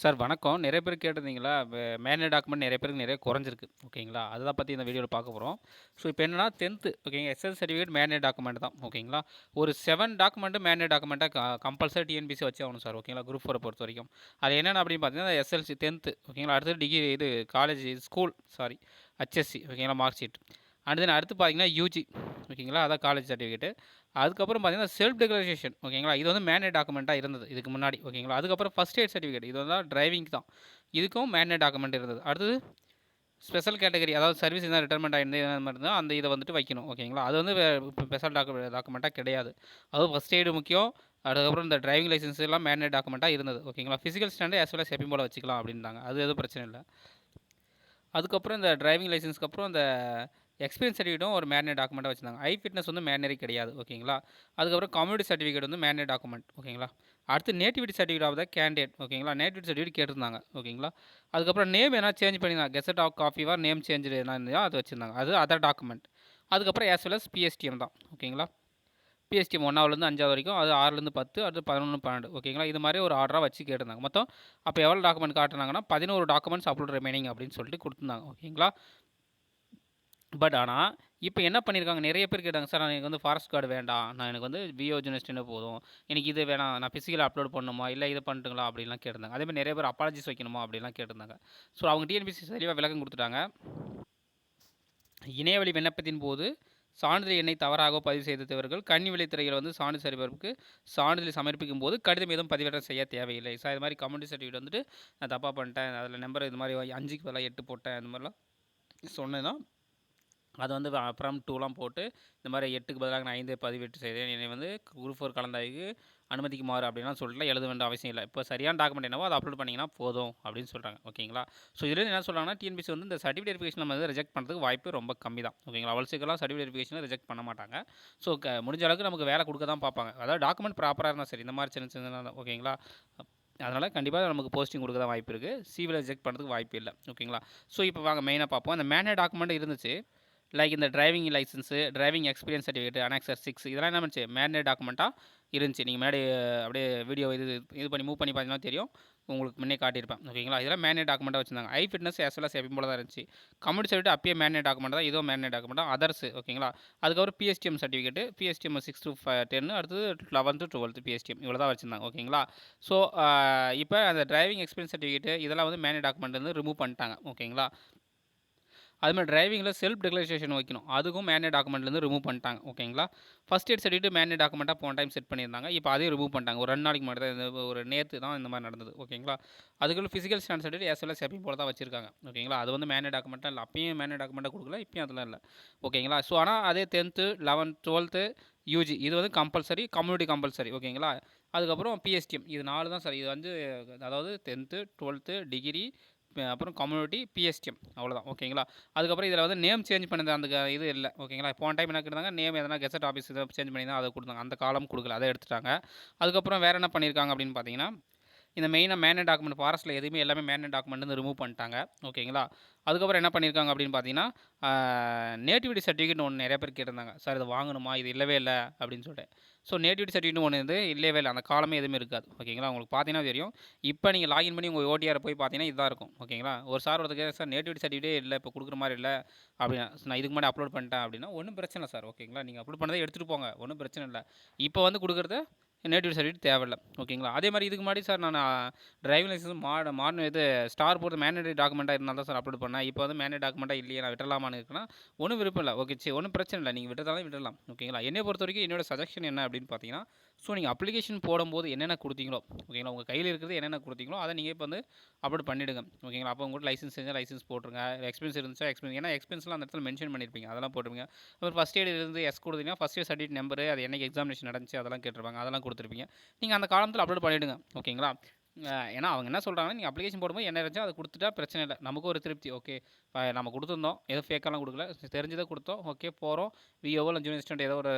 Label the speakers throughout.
Speaker 1: Sir வணக்கம். நிறைய பேர் கேட்டிருந்தீங்களா, வே டாக்குமெண்ட் நிறைய பேருக்கு நிறைய குறைஞ்சிருக்கு. ஓகேங்களா? அத பற்றி இந்த வீடியோவில் பார்க்க போகிறோம் ஸோ இப்போ என்னன்னா 10த் ஓகேங்க. எஸ்எல் சர்டிஃபிகேட் மேனே டாக்குமெண்ட் தான். ஓகேங்களா? ஒரு செவன் டாக்குமெண்ட்டு மேனே டாக்குமெண்ட்டாக க கம்பல்சரி டிஎன்பிசி வச்சு ஆகணும் சார். ஓகேங்களா? குரூப் 4 பொறுத்தவரைக்கும். அது என்னென்ன அப்படின்னு பார்த்தீங்கன்னா, எஸ்எல்சி 10த் ஓகேங்களா? அடுத்தது டிகிரி இது காலேஜ் ஸ்கூல் சாரி ஹெச்எஸ்சி ஓகேங்களா? Mark sheet. அண்ட் தென் அடுத்து பார்த்தீங்கன்னா யூஜி ஓகேங்களா? அதான் காலேஜ் சர்டிஃபிகேட்டு. அதுக்கப்புறம் பார்த்தீங்கன்னா, செல்ஃப் டிக்ளரேஷன் ஓகேங்களா? இது வந்து மேனுவல் டாக்குமெண்ட்டாக இருந்தது இதுக்கு முன்னாடி ஓகேங்களா? அதுக்கப்புறம் ஃபஸ்ட் எய்ட் சர்டிஃபிகேட் இது வந்து டிரைவிங் தான். இதுக்கும் மேனுவல் டாக்குமெண்ட் இருந்தது. அடுத்தது ஸ்பெஷல் கேட்டகரி அதாவது சர்வீஸ் எதாவது ரிட்டர்மெண்ட் ஆகிருந்தது அந்த மாதிரி இருந்தால் அந்த இதை வந்துட்டு வைக்கணும். ஓகேங்களா? அது வந்து ஸ்பெஷல் டாக்கு டாக்குமெண்ட்டாக கிடையாது. அதுவும் ஃபர்ஸ்ட் எய்டு முக்கியம். அதுக்கப்புறம் இந்த டிரைவிங் லைசன்ஸ் எல்லாம் மேனுவல் டாக்குமெண்ட்டாக இருந்தது. ஓகேங்களா? Physical standard as well as எப்பயும் வச்சுக்கலாம் அப்படின்றாங்க அது எதுவும் பிரச்சனை இல்லை அதுக்கப்புறம் இந்த டிரைவிங் லைசன்ஸ்க்கு அப்புறம் இந்த எக்ஸ்பீரியன்ஸ் சர்டிஃபிகேட்டும் ஒரு மேரினரி டாக்குமெண்ட்டாக வச்சுருந்தாங்க ஐ ஃபிட்னஸ் வந்து மேரினரி கிடையாது. ஓகேங்களா? அதுக்கப்புறம் கம்யூனிட்டி சர்டிஃபிகேட் வந்து மேரினரி டாக்குமெண்ட். ஓகேங்களா? அடுத்து nativity certificate of the candidate ஓகேங்களா? நேட்டிவிட்டி சர்டிஃபிகேட் கேட்டிருந்தாங்க. ஓகேங்களா? அதுக்கப்புறம் நேம் எதனா சேஞ்ச் பண்ணியிருந்தாங்க. Gazette of copy name change எதனா அது வச்சிருந்தாங்க. அது அதர் டாக்குமெண்ட். அதுக்கப்புறம் ஆஸ் வெல் அஸ் பிஎஸ்டிஎம் தான். ஓகேங்களா? பிஎஸ்டிஎம் 1வதுலேருந்து 5வது வரைக்கும் அது 6லேருந்து 10 அடுத்து 11, 12 ஓகேங்களா? இது மாதிரி ஒரு ஆர்டராக வச்சு கேட்டிருந்தாங்க. மொத்தம் அப்போ எவ்வளோ டாக்குமெண்ட் காட்டுனாங்கன்னா, 11 டாக்குமெண்ட்ஸ் அப்லோட் ரிமைனிங் அப்படின்னு சொல்லிட்டு கொடுத்துருந்தாங்க ஓகேங்களா? பட் ஆனால் இப்போ என்ன பண்ணியிருக்காங்க, நிறைய பேர் கேட்டாங்க, சார் எனக்கு வந்து ஃபாரஸ்ட் கார்டு வேண்டாம். நான் எனக்கு வந்து விஓ ஜெனஸ்டினே போதும். எனக்கு இது வேணாம். நான் ஃபிசிக்கலாக அப்லோட் பண்ணணுமா? இல்லை இது பண்ணட்டுங்களா? அப்படின்லாம் கேட்டிருந்தாங்க. அதேமாதிரி நிறைய பேர் அப்பாலஜிஸ் வைக்கணுமா? அப்படிலாம் கேட்டிருந்தாங்க. ஸோ அவங்க டிஎன்பிஎஸ்சி தெளிவாக விளக்கம் கொடுத்துட்டாங்க இணையவழி விண்ணப்பத்தின் போது சான்றிதழ் எண்ணை தவறாக பதிவு செய்தவர்கள் கன்னிவழித்துறையில் வந்து சான்றிதழ் சரிபார்ப்புக்கு சான்றிதழ் சமர்ப்பிக்கும் போது கடிதம் எதுவும் பதிவேற்றம் செய்ய தேவையில்லை. சார் இது மாதிரி கம்யூனிட்டி சர்டிஃபிகேட் வந்துட்டு நான் தப்பாக பண்ணிட்டேன். அதில் நம்பர் இது மாதிரி அஞ்சுக்கு பதிலாக எட்டு போட்டேன். இந்த மாதிரிலாம் சொன்னேன்னா, அது வந்து ஃப்ரம் டூலாம் போட்டு இந்த மாதிரி எட்டுக்கு பதிலாக நான் 5 பதிவேற்றம் செய்தேன். என்னை வந்து குரூப் 4 கலந்தாய்வுக்கு அனுமதிக்குமாறு அப்படின்லாம் சொல்லிட்டு எழுத வேண்டிய அவசியம் இல்லை இப்போ சரியான டாக்குமெண்ட் என்னவோ அதை அப்லோட் பண்ணிங்கன்னா போதும் அப்படின்னு சொல்கிறாங்க ஓகேங்களா? ஸோ இதுலேருந்து என்ன சொல்கிறாங்கன்னா டிஎன்பிஎஸ்சி வந்து இந்த சர்டிஃபிகேட் வெரிஃபிகேஷன் நம்ம வந்து ரிஜெக்ட் பண்ணுறதுக்கு வாய்ப்பு ரொம்ப கம்மி தான். ஓகேங்களா? அவ்வளோ சர்டிஃபிகேட் வெரிஃபிகேஷன ரிஜெக்ட் பண்ண மாட்டாங்க. ஸோ முடிஞ்ச அளவுக்கு நமக்கு வேலை கொடுக்க தான் பார்ப்பாங்க. அதாவது டாக்குமெண்ட் ப்ராப்பராக இருந்தால் சரி. இந்த மாதிரி சின்ன சின்ன ஓகேங்களா? அதனால் கண்டிப்பாக நமக்கு போஸ்டிங் கொடுக்க தான் வாய்ப்பு இருக்குது சிவில் ரிஜெக்ட் பண்ணுறதுக்கு வாய்ப்பு இல்லை ஓகேங்களா? ஸோ இப்போ வாங்க மெயினாக பார்ப்போம். அந்த மேனே டாக்குமெண்ட் இருந்துச்சு. லைக் இந்த driving licence, driving experience certificate, annexure 6 இதெல்லாம் என்ன பண்ணுச்சு, மேனுவல் டாக்குமெண்ட்டாக இருந்துச்சு. நீங்கள் முன்னாடி அப்படியே வீடியோ இது இது பண்ணி மூவ் பண்ணி பார்த்தீங்கன்னா தெரியும். உங்களுக்கு முன்னே காட்டியிருப்பேன். ஓகேங்களா? இதெல்லாம் மேனே டாக்குமெண்ட்டாக வச்சிருந்தாங்க. ஐ ஃபிட்னஸ் ஆஸ் வெல் எப்பயும் போல தான் இருந்துச்சு. கம்யூனிட்டி சர்டிஃபிகேட் அப்பயே மேனே டாக்குமெண்ட் தான். இதுவும் மேனே டாக்குமெண்ட் தான். அதர்ஸ் ஓகேங்களா? அதுக்கப்புறம் PSTM certificate, PSTM six two ஃப 10 அடுத்தது 11, 12 பிஎஸ்டிஎம் இவ்வளோ தான் வச்சுருந்தாங்க ஓகேங்களா? ஸோ இப்போ அந்த டிரைவிங் எக்ஸ்பீரியன்ஸ் சர்டிஃபிகேட் இதெல்லாம் வந்து மேனே டாக்குமெண்ட் வந்து ரிமூவ் பண்ணிட்டாங்க. ஓகேங்களா? அது மாதிரி டிரைவிங்கில் செல்ஃப் டிக்ளரேஷன் வைக்கணும். அதுக்கும் மேனே டாக்குமெண்ட்லேருந்து ரிமூவ் பண்ணிட்டாங்க. ஓகேங்களா? ஃபர்ஸ்ட் எய்ட் சர்டிஃபிகேட் மேனே டாக்குமெண்ட்டாக போன டைம் செட் பண்ணியிருந்தாங்க. இப்போ அதையும் ரிமூவ் பண்ணிட்டாங்க. ஒரு ரெண்டு நாளைக்கு முன்னாடி தான் இந்த ஒரு நேற்று தான் இந்த மாதிரி நடந்தது. ஓகேங்களா? அதுக்குள்ள physical stand certificate as well எப்பயும் போல தான் வச்சிருக்காங்க. ஓகேங்களா? அது வந்து மேனே டாக்குமெண்ட்டாக இல்லை அப்பயும் மேனே டாக்குமெண்ட்டாக கொடுக்கல இப்பயும் அதெல்லாம் இல்லை ஓகேங்களா? ஸோ ஆனால் அதே 10த், 11, 12 யூஜி இது வந்து கம்பல்சரி. Community compulsory. ஓகேங்களா? அதுக்கப்புறம் பிஎஸ்டிஎம் இது நாலு தான் சார். இது வந்து அதாவது 10த், 12த் டிகிரி அப்புறம் கம்யூனிட்டி, பிஎஸ்டிஎம் அவ்வளோதான். ஓகேங்களா? அதுக்கப்புறம் இதில் வந்து நேம் சேஞ்ச் பண்ணது அந்த இது இல்லை ஓகேங்களா? போன டைம் என்ன கேட்டிருந்தாங்க, நேம் எதனா கெசட் ஆஃபீஸ் எதா சேஞ்ச் தான் அதை கொடுத்தாங்க அந்த காலம் கொடுக்கல அதை எடுத்துட்டாங்க. அதுக்கப்புறம் வேற என்ன பண்ணியிருக்காங்க அப்படின்னு பார்த்தீங்கன்னா, இந்த மெயினாக மேனுவல் டாக்குமெண்ட் ஃபாரஸ்ட்டில் எதுவுமே எல்லாமே மேனுவல் டாக்குமெண்ட்லேருந்து ரிமூவ் பண்ணிட்டாங்க. ஓகேங்களா? அதுக்கப்புறம் என்ன பண்ணியிருக்காங்க அப்படின்னு பார்த்தீங்கன்னா, நேட்டிவிட்டி சர்டிஃபிகேட் ஒன்று நிறைய பேர் கேட்டிருந்தாங்க. சார் இது வாங்கணுமா? இது இல்லவே இல்லை அப்படின்னு சொல்லிட்டு. ஸோ நேட்டிவிட்டி சர்டிஃபிகேட் ஒன்று இது இல்லவே இல்லை அந்த காலமே எதுவுமே இருக்காது. ஓகேங்களா? உங்களுக்கு பார்த்தீங்கன்னா தெரியும். இப்போ நீங்கள் லாகின் பண்ணி உங்கள் ஓடிஆர் போய் பார்த்தீங்கன்னா இதுதான் இருக்கும். ஓகேங்களா? ஒரு சார் ஒருத்தர் சார் நேட்டிவிட்டி சர்டிஃபிகேட் இல்லை இப்போ கொடுக்குற மாதிரி இல்லை அப்படின்னா, நான் இதுக்கு முன்னாடி அப்லோட் பண்ணிட்டேன் அப்படின்னா, ஒன்றும் பிரச்சனை இல்லை சார். ஓகேங்களா? நீங்கள் அப்லோட் பண்ணதே எடுத்துகிட்டு போங்க. ஒன்றும் பிரச்சனை இல்லை இப்போ வந்து கொடுக்குறது நேட்டிவ் சர்டிஃபிகேட் தேவையில்லை ஓகேங்களா? அதே மாதிரி இதுக்கு முன்னாடி சார் நான் டிரைவிங் லைசென்ஸ் மாட மாடர்ன் இது ஸ்டார் போட்டு மேனுவல் டாக்குமெண்ட்டாக இருந்தால் தான் சார் அப்லோட் பண்ணேன். இப்போ வந்து மேனுவல் டாக்குமெண்ட்டாக இல்லையே நான் விட்டலாமான்னு இருக்குன்னா, ஒன்றும் விருப்பம் இல்லை ஓகே சரி ஒன்றும் பிரச்சனை இல்லை நீங்கள் விட்டுறதாலும் விடலாம் ஓகேங்களா? என்னை பொறுத்த வரைக்கும் என்னோட சஜஷன் என்ன அப்படின்னு பார்த்தீங்கன்னா, ஸோ நீங்கள் அப்ளிகேஷன் போடும்போது என்னென்ன கொடுத்தீங்களோ ஓகேங்களா? உங்கள் கையில் இருக்கிறது என்னென்ன கொடுத்தீங்களோ அதை நீங்கள் இப்போ வந்து அப்லோட் பண்ணிடுங்க. ஓகேங்களா? அப்போ உங்கள்கிட்ட லைசென்ஸ் இருந்தால் லைசன்ஸ் போட்டுருங்க. எக்ஸ்பீரியன்ஸ் இருந்துச்சா எக்ஸ்பீரியன்ஸ் ஏன்னா எக்ஸ்பீரியன்ஸ்லாம் அந்த இடத்துல மென்ஷன் பண்ணியிருப்பீங்க. அதெல்லாம் போட்டிருப்பீங்க அப்புறம் ஃபர்ஸ்ட் இயர் இருந்து எஸ் கொடுத்தீங்கன்னா ஃபர்ஸ்ட் இயர் சர்டிஃபிகேட் நம்பரு, அது என்னைக்கு எக்ஸாமினேஷன் நடந்துச்சு அதெல்லாம் கேட்டிருப்பாங்க. அதெல்லாம் கொடுத்துருப்பீங்க நீங்கள் அந்த காலத்தில் அப்லோட் பண்ணிவிடுங்க ஓகேங்களா? ஏன்னா அவங்க என்ன சொல்கிறாங்க நீங்கள் அப்ளிகேஷன் போடும்போது என்ன இருந்துச்சோ அதை கொடுத்துட்டா பிரச்சனை இல்லை நமக்கு ஒரு திருப்தி. ஓகே நம்ம கொடுத்துருந்தோம் எதுவும் ஃபேக்கெல்லாம் கொடுக்கல தெரிஞ்சதை கொடுத்தோம் ஓகே போகிறோம் விஓவோ ஜூனியர் அசிஸ்டன்ட் ஏதோ ஒரு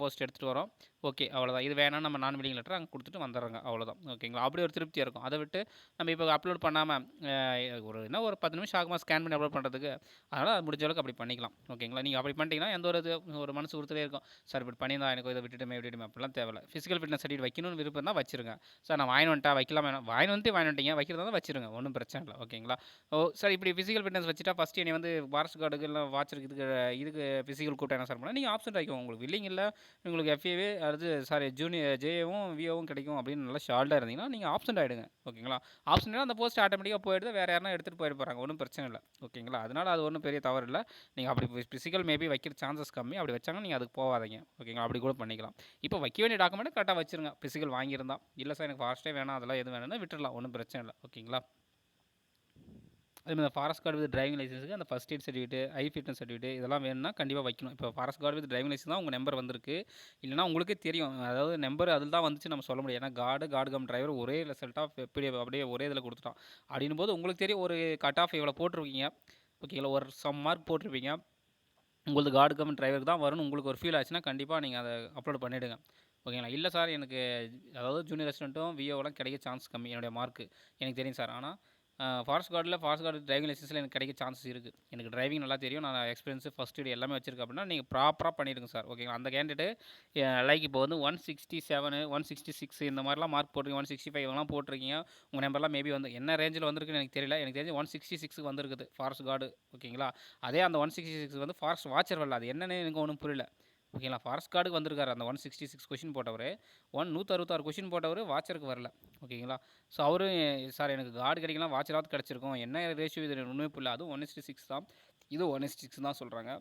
Speaker 1: போஸ்ட் எடுத்துகிட்டு வரோம். ஓகே அவ்வளோதான். இது வேணாம் நம்ம நான் மீடிங் லெட்டர் அங்கே கொடுத்துட்டு வந்துர்றோங்க. அவ்வளோதான். ஓகேங்களா? அப்படி ஒரு திருப்தியாக இருக்கும். அதை விட்டு நம்ம இப்போ அப்லோட் பண்ணாமல் ஒரு என்ன ஒரு 10 நிமிஷம் ஆகுமா ஸ்கேன் பண்ணி அப்லோட் பண்ணுறதுக்கு? அதனால் முடிஞ்ச அளவுக்கு அப்படி பண்ணிக்கலாம். ஓகேங்களா? நீங்கள் அப்படி பண்ணிட்டீங்கன்னா, எந்த ஒரு இது ஒரு மனசு உறுத்தலே இருக்கும். சார் இப்படி பண்ணியிருந்தா எனக்கு இதை விட்டுட்டுமே விட்டுட்டுமே அப்படிலாம் தேவையில்ல. ஃபிசிக்கல் ஃபிட்னஸ் சர்டிஃபிகேட் வைக்கணும்னு விருப்பம் தான் வச்சுருங்க. சார் நான் வாங்கின்னு வைக்கலாம் வைக்கலாமா வாங்கி வந்துட்டு வாங்கி வந்துட்டீங்க வைக்கிறதா தான் வச்சிருங்க ஒன்றும் பிரச்சனை இல்லை ஓகேங்களா ஓ சார் இப்படி ஃபிசிக்கல் ஃபிட்னஸ் வச்சுட்டா ஃபஸ்ட்டு என்னை வந்து ஃபாரஸ்ட் கார்டுக்கு இல்லை வாட்சருக்கு இதுக்கு இதுக்கு ஃபிசிக்கல் கூப்பிட்டா என்ன சார் பண்ணால் நீங்கள் ஆப்ஷன் ஆகிக்கும் உங்களுக்கு. வில்லிங் இல்லை உங்களுக்கு எஃப்ஏவே அடுத்து சாரி ஜூனியர் ஜேஏவும் விஓவும் கிடைக்கும் அப்படின்னு நல்லா ஷால்ட்டாக இருந்தீங்கன்னா நீங்கள் ஆப்ஷன் ஆகிடுங்க ஓகேங்களா ஆப்ஷன் அந்த போஸ்ட் ஆட்டோமேட்டிக்காக போயிடுது வேறு யாருனா எடுத்துகிட்டு போயிட்டு போகிறாங்க ஒன்றும் பிரச்சனை இல்லை. ஓகேங்களா அதனால் அது ஒன்றும் பெரிய தவறு இல்லை. நீங்கள் அப்படி ஃபிசிக்கல் மேபி வைக்கிற சான்சஸ் கம்மி. அப்படி வச்சாங்க நீங்கள் அதுக்கு போகாதீங்க. ஓகேங்களா அப்படி கூட பண்ணிக்கலாம். இப்போ வைக்க வேண்டிய டாக்குமெண்ட் கரெக்டாக வச்சுருங்க. ஃபிசிக்கல் வாங்கியிருந்தா. இல்லை சார் எனக்கு ஃபாஸ்ட்டே வேணாம் அதெல்லாம் எதுவும் வேணும்னா விட்டுடலாம் ஒன்றும் பிரச்சனை இல்லை. ஓகேங்களா அதே மாதிரி ஃபாரஸ்ட் கார்டு வித் டிரைவிங் லைசன்ஸுக்கு அந்த first aid certificate eye fitness certificate இதெல்லாம் வேணும்னா கண்டிப்பாக வைக்கணும். இப்போ forest guard with driving licence தான் உங்கள் நம்பர் வந்திருக்கு. இல்லைனா உங்களுக்கே தெரியும். அதாவது நம்பர் அதில் தான் வந்துச்சு நம்ம சொல்ல முடியும். ஏன்னா கார்டு கார்டு கம் டிரைவர் ஒரே ரிசல்ட்டாக எப்படி அப்படியே ஒரே இதில் கொடுத்துட்டான். அப்படின்னும் போது உங்களுக்கு தெரியும் ஒரு கட் ஆஃப் இவ்வளோ போட்டிருக்கீங்க ஓகேங்களா ஒரு சம் மார்க் போட்டிருப்பீங்க. உங்களுக்கு கார்டு கம் டிரைவருக்கு தான் வரும்னு உங்களுக்கு ஒரு ஃபீல் ஆச்சுன்னா கண்டிப்பாக நீங்கள் அதை அப்லோட் பண்ணிவிடுங்க ஓகேங்களா இல்லை சார் எனக்கு அதாவது ஜூனியர் ரெஸ்டாரண்ட்டும் விஓலாம் கிடைக்க சான்ஸ் கம்மி. என்னுடைய மார்க்கு எனக்கு தெரியும் சார் ஆனால் ஃபாரஸ்ட் கார்டில் ஃபாரஸ்ட் கார்டு டிரைவிங் லைசன்ஸில் எனக்கு கிடைக்க சான்சஸ் இருக்குது எனக்கு டிரைவிங் நல்லா தெரியும். நான் எக்ஸ்பீரியன்ஸு ஃபஸ்ட் இயர் எல்லாமே வச்சிருக்கேன் அப்படின்னா நீங்கள் ப்ராப்பராக பண்ணிடுங்க சார் ஓகேங்களா அந்த கேண்டிடேட்டு லைக் இப்போ வந்து one sixty seven one sixty six இந்த மாதிரிலாம் மார்க் போட்டிருக்கீங்க. ஒன் சிக்ஸ்டி ஃபைவ்லாம் போட்டிருக்கீங்க. உங்கள் நம்பர்லாம் மேபி வந்து என்ன ரேஞ்சில் வந்திருக்குன்னு எனக்கு தெரியல. எனக்கு தெரிஞ்சு ஒன் சிக்ஸ்டி சிக்ஸுக்கு வந்திருக்குது ஃபாரஸ்ட் கார்டு ஓகேங்களா அதே அந்த ஒன் சிக்ஸ்டி சிக்ஸ் வந்து ஃபாரஸ்ட் வாட்சர் வரல. அது என்னன்னு எனக்கு ஒன்றும் புரியல. ஓகேங்களா? ஃபாரஸ்ட் கார்டுக்கு வந்திருக்காரு. அந்த ஒன் சிக்ஸ்டி சிக்ஸ் கொஷின் போட்டவர். ஒன் நூற்றறுபத்தாறு கொஷின் போட்டவர் வாட்சருக்கு வரல. ஓகேங்களா? ஸோ அவரும் சார் எனக்கு கார்டு கிடைக்கலாம் வாட்சராவது கிடச்சிருக்கும். என்ன ரேஷியோ இது? ஒன்றுமே இல்லை அதுவும் ஒன் இஸ்டி சிக்ஸ் தான். இது ஒன் இஸ்டி சிக்ஸ் தான் சொல்கிறாங்க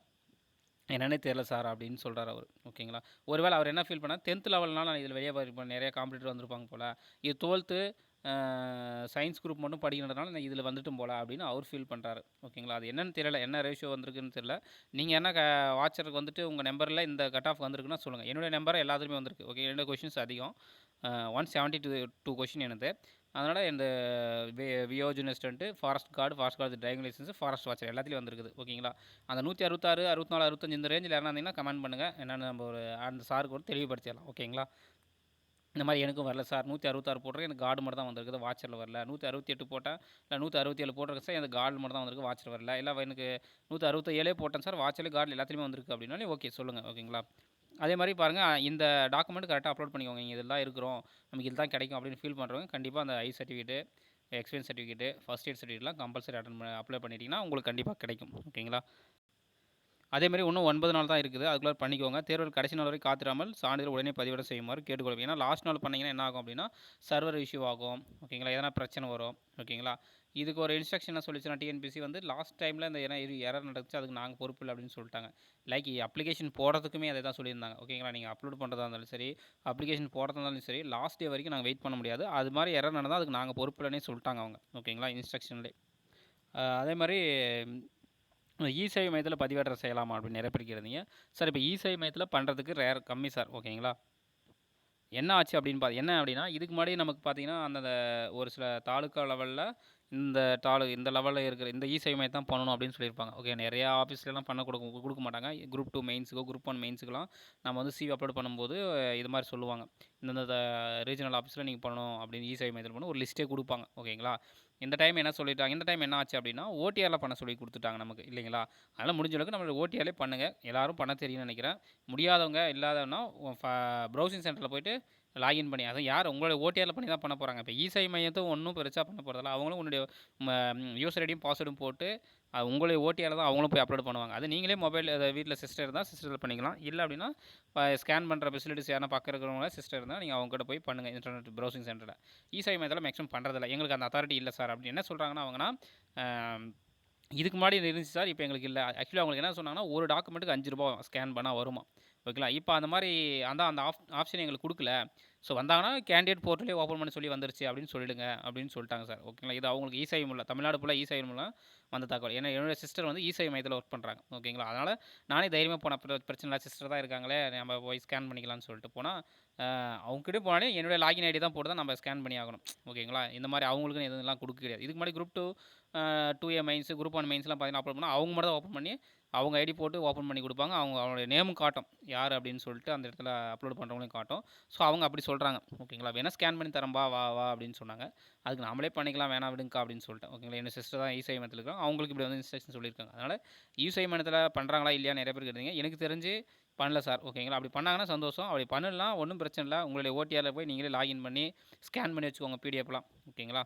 Speaker 1: என்னன்னே தெரில சார் அப்படின்னு சொல்கிறார் அவர். ஓகேங்களா? ஒருவேளை அவர் என்ன ஃபீல் பண்ணால் டென்த் லெவல்னால நான் இதில் வெளியே நிறைய காம்படிட்டர் வந்திருப்பாங்க போல். இது டுவெல்த்து சயின்ஸ் குரூப் மட்டும் படிக்கிறதுனால நான் இதில் வந்துட்டும் போல அப்படின்னு அவர் ஃபீல் பண்ணுறாரு ஓகேங்களா? அது என்னன்னு தெரியல. என்ன ரேஷியோ வந்திருக்குன்னு தெரியல. நீங்கள் என்ன க வாட்சருக்கு வந்துட்டு உங்கள் நம்பரில் இந்த கட் ஆஃப் வந்திருக்குன்னா சொல்லுங்கள் என்னுடைய நம்பர் எல்லாத்துலேயுமே வந்திருக்கு. ஓகே என்னோடய கொஷின்ஸ் அதிகம். One seventy two two question எனது. அதனால் இந்த we forest guard forest guard driving licence forest watcher எல்லாத்துலேயும் வந்திருக்குது. ஓகேங்களா? அந்த நூற்றி அறுபத்தாறு அறுபத்தி நாலு அறுபத்தஞ்சு இந்த ரேஞ்சில் யாரா இருந்தீங்கன்னா கமெண்ட் பண்ணுங்கள் என்னென்னு நம்ம ஒரு அந்த சாருக்கு ஒரு தெளிவுபடுத்திடலாம். ஓகேங்களா? இந்த மாதிரி எனக்கும் வரல சார். நூற்றி அறுபத்தாறு போட்டிருக்கேன் எனக்கு கார்டு மட்டும் தான் வந்திருக்குது. வாட்சரில் வரல. நூற்றி அறுபத்தி எட்டு போட்டேன் இல்லை நூற்றி அறுபத்தி ஏழு போட்டிருக்கேன் சார். எனக்கு கார்டு மட்டும் தான் வந்திருக்கு. வாட்சர் வரல. இல்லை எனக்கு நூற்றி அறுபத்தி ஏழே போட்டேன் சார். வாட்சில் கார்டு எல்லாத்துலேயுமே வந்திருக்கு அப்படின்னாலே ஓகே சொல்லுங்கள் ஓகேங்களா? அதே மாதிரி பாருங்கள் இந்த டாக்குமெண்ட் கரெக்டாக அப்லோட் பண்ணிக்கோங்க. இங்கே இதெல்லாம் இருக்கிறோம். நமக்கு இதுதான் கிடைக்கும் அப்படின்னு ஃபீல் பண்ணுறவங்க கண்டிப்பாக அந்த eye certificate experience certificate first aid சர்டிஃபிகேட்லாம் compulsory attend பண்ண அப்ளை பண்ணிட்டீங்கன்னா உங்களுக்கு கண்டிப்பாக கிடைக்கும். ஓகேங்களா? அதேமாதிரி இன்னும் ஒன்பது நாள் தான் இருக்குது. அதுக்குள்ளே பண்ணிக்கோங்க. தேர்வு கடைசி நாள் வரை காத்திராமல் சான்றிதழ் உடனே பதிவிட செய்யுமாறு கேட்டுக்கொள்வோம். ஏன்னா லாஸ்ட் நாள் பண்ணிங்கன்னா என்ன ஆகும் அப்படின்னா சர்வர் இஷ்யூ ஆகும். ஓகேங்களா எதனா பிரச்சனை வரும். ஓகேங்களா இதுக்கு ஒரு இன்ஸ்ட்ரக்ஷன் என்ன சொல்லிச்சுன்னா டிஎன்பிசி வந்து லாஸ்ட் டைமில் இந்த ஏன்னா இது எரர் நடந்துச்சு அதுக்கு நாங்கள் பொறுப்பு இல்லை அப்படின்னு சொல்லிட்டாங்க. லைக் அப்ளிகேஷன் போடுறதுக்குமே அதை தான் சொல்லியிருந்தாங்க. ஓகேங்களா நீங்கள் அப்லோட் பண்ணுறதா இருந்தாலும் சரி அப்ளிகேஷன் போடுறதா இருந்தாலும் சரி லாஸ்ட் டே வரைக்கும் நாங்கள் வெயிட் பண்ண முடியாது. அது மாதிரி எரர் நடந்தால் அதுக்கு நாங்கள் பொறுப்பு இல்லைன்னே சொல்லிட்டாங்க அவங்க. ஓகேங்களா இன்ஸ்ட்ரக்ஷன்லேயே அதே மாதிரி இசேவை மையத்தில் பதிவேற்றம் செய்யலாமா அப்படின்னு நிறைய பேர் சார் இப்போ இசேவை மையத்தில் பண்ணுறதுக்கு ரேர் கம்மி சார் ஓகேங்களா? என்ன ஆச்சு அப்படின்னு பார்த்து என்ன அப்படின்னா இதுக்கு முன்னாடி நமக்கு பார்த்தீங்கன்னா அந்தந்த ஒரு சில தாலுக்கா லெவலில் இந்த தாலு இந்த லெவலில் இருக்கிற இந்த இசேவை மையம் தான் பண்ணணும் அப்படின்னு சொல்லியிருப்பாங்க. ஓகே நிறையா ஆஃபீஸ்லலாம் பண்ண கொடுக்க கொடுக்க மாட்டாங்க. குரூப் டூ மெயின்ஸுக்கோ குரூப் ஒன் மெயின்ஸுக்கெலாம் நம்ம வந்து சிவி அப்லோட் பண்ணும்போது இது மாதிரி சொல்லுவாங்க. இந்தந்த ரீஜனல் ஆஃபீஸில் நீங்கள் பண்ணணும் அப்படின்னு இசேவை மையத்தில் பண்ணணும் ஒரு லிஸ்ட்டே கொடுப்பாங்க. ஓகேங்களா? இந்த டைம் என்ன சொல்லிட்டாங்க? இந்த டைம் என்ன ஆச்சு அப்படின்னா ஓடிஆரில் பண்ண சொல்லி கொடுத்துட்டாங்க நமக்கு இல்லைங்களா? அதனால் முடிஞ்ச அளவுக்கு நம்மளோட ஓடிஆர்லே பண்ணுங்கள் எல்லோரும் பண்ண தெரியும்னு நினைக்கிறேன். முடியாதவங்க இல்லாதவனா ப்ரௌசிங் சென்டரில் போயிட்டு லாகின் பண்ணி அதுவும் யார் உங்களோட ஓடிஆரில் பண்ணி தான் பண்ண போகிறாங்க இப்போ இசை மையத்தும் ஒன்றும் பெருசாக பண்ண போகிறதில்ல அவங்களும் உன்னுடைய யூசர் ஐடியும் பாஸ்வேர்டும் போட்டு அது உங்களுடைய ஓடிஆரில் தான் அவங்களும் போய் அப்லோட் பண்ணுவாங்க. அது நீங்களே மொபைல் வீட்டில் சிஸ்டர் இருந்தால் சிஸ்டரில் பண்ணிக்கலாம். இல்லை அப்படின்னா ஸ்கேன் பண்ணுற ஃபெசிலிட்டிஸ் யாரும் பக்கம் இருக்கிறவங்க சிஸ்டர் இருந்தால் நீங்கள் அவங்ககிட்ட போய் பண்ணுங்கள் இன்டர்நெட் ப்ரௌசிங் சென்டரில் இசை மையத்தில் மேக்ஸிமம் பண்ணுறதில்ல எங்களுக்கு அந்த அத்தாரிட்டி இல்லை சார் அப்படின்னு என்ன சொல்கிறாங்கன்னா அவங்கன்னா இதுக்கு முன்னாடி இருந்துச்சு சார் இப்போ எங்களுக்கு இல்லை. ஆக்சுவலி அவங்களுக்கு என்ன சொன்னாங்கன்னா ஒரு டாக்குமெண்ட்டுக்கு அஞ்சு ரூபா ஸ்கேன் பண்ணால் வருமா? ஓகேங்களா? இப்போ அந்த மாதிரி அந்த அந்த ஆப் ஆப்ஷன் எங்களுக்கு கொடுக்கல. ஸோ வந்தாங்கன்னா கேண்டிடேட் போர்ட்டலே ஓப்பன் பண்ணி சொல்லி வந்துருச்சு அப்படின்னு சொல்லிடுங்க அப்படின்னு சொல்லிட்டாங்க சார். ஓகேங்களா? இது அவங்களுக்கு ஈசாய் மூலம் தமிழ்நாடு ஃபுல்லாக ஈசாய் மூலம் வந்த தகவல். ஏன்னா என்னோடய சிஸ்டர் வந்து ஈசாய் மையத்தில் ஒர்க் பண்ணுறாங்க ஓகேங்களா? அதனால் நானே தைரியமாக போனேன் பிரச்சனை இல்லை சிஸ்டர் தான் இருக்காங்களே நம்ம போய் ஸ்கேன் பண்ணிக்கலாம்னு சொல்லிட்டு போனால் அவங்ககிட்ட போனாலே என்னுடைய லாகின் ஐடி தான் போட்டு தான் நம்ம ஸ்கேன் பண்ணி ஆகணும். ஓகேங்களா? இந்த மாதிரி அவங்களுக்குன்னு எதுவும் கொடுக்க கிடையாது. இதுக்கு முன்னாடி group two two A mains group one மைன்ஸ்லாம் பார்த்தீங்கன்னா அப்லோட் பண்ணால் அவங்க மட்டும் தான் ஓப்பன் பண்ணி அவங்க ஐடி போட்டு ஓப்பன் பண்ணி கொடுப்பாங்க. அவங்க அவங்களுடைய நேமும் காட்டும். யார் அப்படின்னு சொல்லிட்டு அந்த இடத்துல அப்லோட் பண்ணுறவங்களையும் காட்டும். ஸோ அவங்க அப்படி சொல்கிறாங்க ஓகேங்களா வேணால் ஸ்கேன் பண்ணி தரம்பா வா வா அப்படின்னு சொன்னாங்க. அதுக்கு நாமளே பண்ணிக்கலாம் வேணாம் விடுங்கக்கா அப்படின்னு சொல்லிட்டு ஓகேங்களா என்ன சிஸ்டர் தான் இசை மனத்தில் இருக்கோம் அவங்களுக்கு இப்படி வந்து இன்ஸ்ட்ரக்ஷன் சொல்லியிருக்காங்க. அதனால் இசை மனத்தில் பண்ணுறாங்களா இல்லையா நிறைய பேர் கேட்டீங்க எனக்கு தெரிஞ்சு பண்ணல சார் ஓகேங்களா அப்படி பண்ணாங்கன்னா சந்தோஷம். அப்படி பண்ணலாம் ஒன்றும் பிரச்சனை இல்லை. உங்களுடைய ஓடிஆரில் போய் நீங்களே லாகின் பண்ணி ஸ்கேன் பண்ணி வச்சுக்கோங்க பிடிஎஃப்லாம் ஓகேங்களா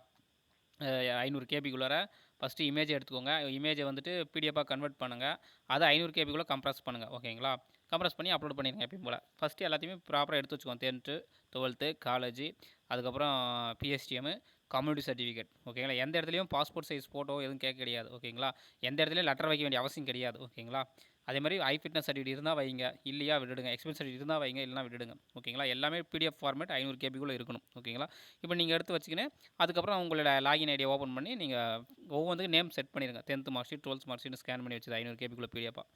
Speaker 1: ஐநூறு கேபிக்குள்ளார ஃபஸ்ட்டு இமேஜை எடுத்துக்கோங்க. இமேஜை வந்துட்டு பிடிஎஃபாக கன்வெர்ட் பண்ணுங்கள் அதை ஐநூறு கேபிக்குள்ளே கம்ப்ரஸ் பண்ணுங்கள் ஓகேங்களா? கம்ப்ரஸ் பண்ணி அப்லோட் பண்ணிடுங்க எப்பயும் போல். ஃபஸ்ட்டு எல்லாத்தையுமே ப்ராப்பராக எடுத்து வச்சுக்கோங்க. டென்த்து டுவெல்த்து காலேஜ் அதுக்கப்புறம் பிஎஸ்டிஎம்மு கம்யூனிட்டி சர்டிஃபிகேட் ஓகேங்களா? எந்த இடத்துலையும் பாஸ்போர்ட் சைஸ் ஃபோட்டோ எதுவும் கேட்க கிடையாது. ஓகேங்களா? எந்த இடத்துலையும் லெட்டர் வைக்க வேண்டிய அவசியம் கிடையாது. ஓகேங்களா? அதே மாதிரி ஐ ஃபிட்னஸ் சர்டிஃபிகேட் இருந்தால் வைங்க. இல்லையா விட்டுடுங்க. எக்ஸ்பென்ஸ் சர்டிஃபிகேட் இருந்தால் வைங்க. இல்லைனா விட்டுடுங்க. ஓகேங்களா? எல்லாமே பிடிஎஃப் ஃபார்மேட் ஐநூறு கேபிக்குள்ளே இருக்கணும். ஓகேங்களா? இப்போ நீங்கள் எடுத்து வச்சுக்கின்னு அதுக்கப்புறம் உங்களோட லாகின் ஐடியா ஓப்பன் பண்ணி நீங்கள் ஒவ்வொன்றுக்கு நேம் செட் பண்ணிடுங்க tenth mark sheet twelfth mark sheet scan பண்ணி வச்சது ஐநூறு கேபிக்குள்ளே பிடிஎஃபாக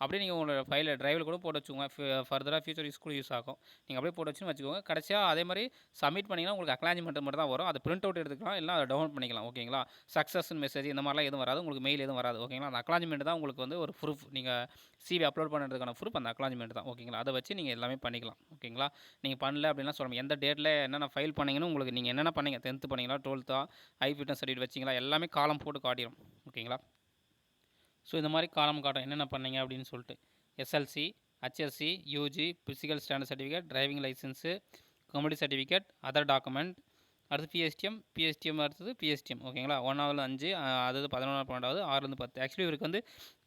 Speaker 1: அப்படியே நீங்கள் உங்களோட ஃபைலில் டிரைவில் கூட போட்டு வச்சுக்கோங்க. ஃபர்தராக ஃபியூச்சர் யூஸ்க்கு யூஸ் ஆகும். நீங்கள் அப்படியே போட்டு வச்சுன்னு வச்சுக்கோங்க. கடைசியாக அதே மாதிரி சப்மிட் பண்ணிங்கன்னா உங்களுக்கு அக்னாலஜ்மெண்ட் மட்டும் தான் வரும். அதை பிரிண்ட் அவுட் எடுத்துக்கலாம். இல்லை அதை டவுன்லோட் பண்ணிக்கலாம். ஓகேங்களா சக்ஸஸ் மெசேஜ் இந்த மாதிரிலாம் எதுவும் வராது. உங்களுக்கு மெயில் எதுவும் வராது. ஓகேங்களா அந்த அக்னாலஜ்மெண்ட் தான் உங்களுக்கு வந்து ஒரு ப்ரூஃப் நீங்கள் சிவி அப்லோட் பண்ணுறதுக்கான ப்ரூஃப் அந்த அக்னாலஜ்மெண்ட் தான். ஓகேங்களா அதை வச்சு நீங்கள் எல்லாமே பண்ணிக்கலாம். ஓகேங்களா நீங்கள் பண்ணல அப்படின்னா சொல்லணும் எந்த டேட்டில் என்னென்ன ஃபைல் பண்ணிங்கன்னு உங்களுக்கு நீங்கள் என்னென்ன பண்ணீங்க? டென்த்து பண்ணீங்களா? டுவெல்த்தா ஐ ஃபிட்னஸ் சர்டிஃபிகேட் வச்சிங்களா? எல்லாமே காலம் போட்டு காட்டிடும் ஓகேங்களா ஸோ இந்த மாதிரி காலம் காட்டும் என்னென்ன பண்ணீங்க அப்படின்னு சொல்லிட்டு SSLC HSC UG physical standard certificate driving licence community certificate other document அடுத்து பிஎஸ்டிஎம் பிஎஸ்டிஎம் அடுத்தது பிஎஸ்டிஎம் ஓகேங்களா ஒன்றாவது அஞ்சு அது அதாவது பதினொன்றாவது பன்னெண்டாவது ஆறுலேருந்து பத்து. ஆக்சுவலி இவருக்கு வந்து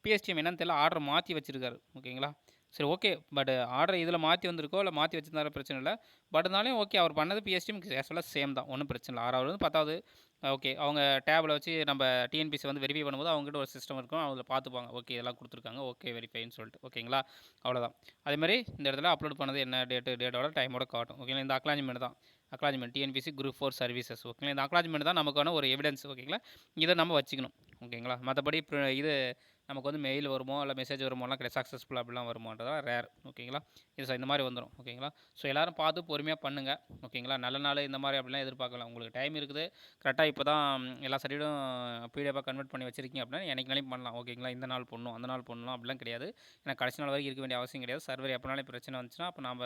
Speaker 1: பிஎஸ்டிஎம் என்னன்னு தெரியல ஆர்டர் மாற்றி வச்சுருக்காரு. ஓகேங்களா சரி ஓகே பட் ஆர்டர் இதில் மாற்றி வந்திருக்கோ இல்லை மாற்றி வச்சிருந்தாலும் பிரச்சனை இல்லை. பட் இருந்தாலும் ஓகே அவர் பண்ணது பிஎஸ்டிஎம் ஆக்சுவலாக சேம் தான். ஒன்றும் பிரச்சனை இல்லை. ஆறாவது பத்தாவது ஓகே. அவங்க டேபில் வச்சு நம்ம டிஎன்பிசி வந்து வெரிஃபை பண்ணும்போது அவங்ககிட்ட ஒரு சிஸ்டம் இருக்கும். அவங்கள பார்த்துப்பாங்க. ஓகே இதெல்லாம் கொடுத்துருக்காங்க. ஓகே வெரிஃபைன்னு சொல்லிட்டு. ஓகேங்களா? அவ்வளோதான் அதேமாதிரி இந்த இடத்துல அப்லோட் பண்ணது என்ன டேட்டு டேட்டோட டைமோட காட்டும். ஓகேங்களா? இந்த அக்லாஜ்மெண்ட் தான். Acknowledgement TNPSC group four services ஓகேங்களா? இந்த அக்லாஜ்மெண்ட் தான் நமக்கான ஒரு எவிடன்ஸ் ஓகேங்களா? இதை நம்ம வச்சுக்கணும். ஓகேங்களா? மற்றபடி இது நமக்கு வந்து மெயில் வருமோ இல்லை மெசேஜ் வருமோலாம் கிடையாது சக்ஸஸ்ஃபுல் அப்படிலாம் வருமோன்றதா ரேர் ஓகேங்களா இது சார் இந்த மாதிரி வந்துடும் ஓகேங்களா ஸோ எல்லோரும் பார்த்து பொறுமையாக பண்ணுங்கள் ஓகேங்களா நல்ல நாள் இந்த மாதிரி அப்படிலாம் எதிர்பார்க்கலாம். உங்களுக்கு டைம் இருக்குது கரெக்டாக இப்போ தான் எல்லா சைடும் பிடிஎஃபாக கன்வெர்ட் பண்ணி வச்சிருக்கீங்க அப்படின்னா என்னைக்குனாலும் பண்ணலாம் ஓகேங்களா இந்த நாள் பண்ணணும் அந்த நாள் பண்ணணும் அப்படிலாம் கிடையாது. ஏன்னா கடைசி நாள் வரைக்கும் இருக்க வேண்டிய அவசியம் கிடையாது. சர்வர் எப்போனாலும் பிரச்சனை வந்துச்சுன்னா அப்போ நம்ம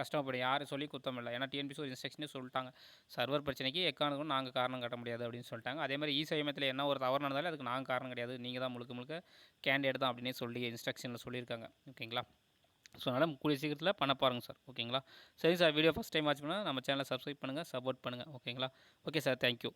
Speaker 1: கஷ்டப்படும் யாரும் சொல்லி குத்தம் இல்லை. ஏன்னா டிஎன்பிசி ஒரு இன்ஸ்ட்ரக்ஷனே சொல்லிட்டாங்க. சர்வர் பிரச்சனைக்கு எக்காரணக்கும் நாங்கள் காரணம் காட்ட முடியாது அப்படின்னு சொல்லிட்டாங்க. அதே மாதிரி இ சமயத்தில் என்ன ஒரு தவறு நடந்தாலும் அதுக்கு நாங்கள் காரணம் கிடையாது. நீங்கள் தான் முழுக்க முழுக்க கேண்டிடேட் தான் அப்படின்னே சொல்லி இன்ஸ்ட்ரக்ஷனில் சொல்லியிருக்காங்க. ஓகேங்களா? ஸோ அதனால் கூடிய சீக்கிரத்தில் பண்ண பாருங்க சார். ஓகேங்களா? சரி sir video first time watch பண்ணால் நம்ம சேனலை சப்ஸ்கிரைப் பண்ணுங்கள் சப்போர்ட் பண்ணுங்கள் ஓகேங்களா? Okay sir thank you